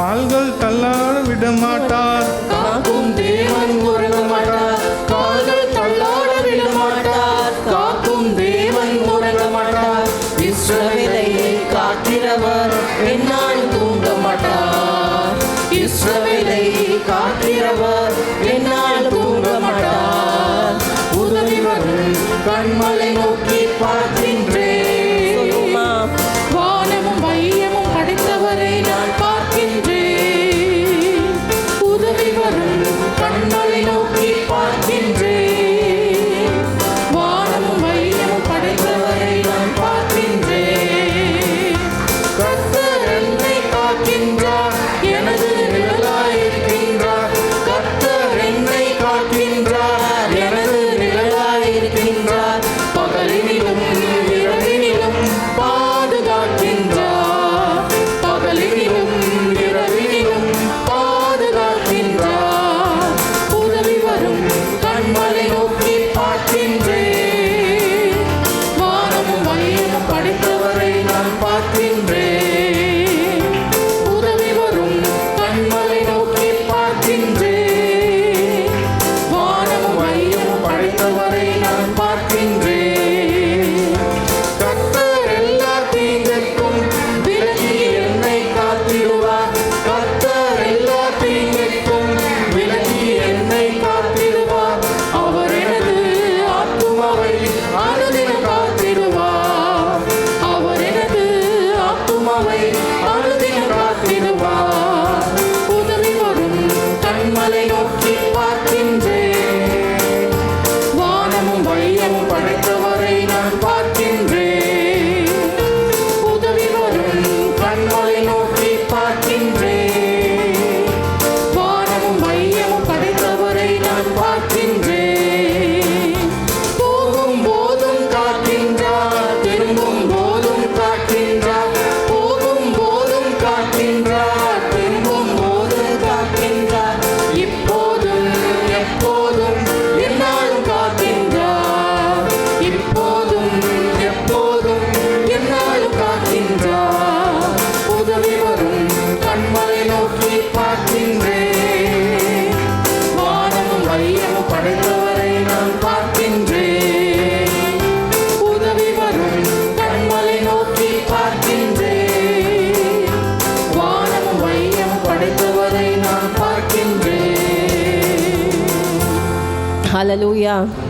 கால்கள் தள்ளாட விட மாட்டார் காக்கும் தேவன் உறங்க மாட்டார் கால்கள் தள்ளாட விட மாட்டார் காக்கும் தேவன் உறங்க மாட்டார் இஸ்ரவேலையே காக்கிறவர் என்னால் தூங்க மாட்டார் இஸ்ரவேலையே காக்கிறவர் என்னால் தூங்க மாட்டார் உதவிவர்கள் கண்மலை பிதாவை அனுதினம் காத்திடுவார். வரும் கண்மலை நோக்கி பார்க்கின்றேன். வானமும் வழியமும் படைத்தவரை நான் பார்க்கின்றேன். உதவி வரும் கண்மலை rising. Hallelujah.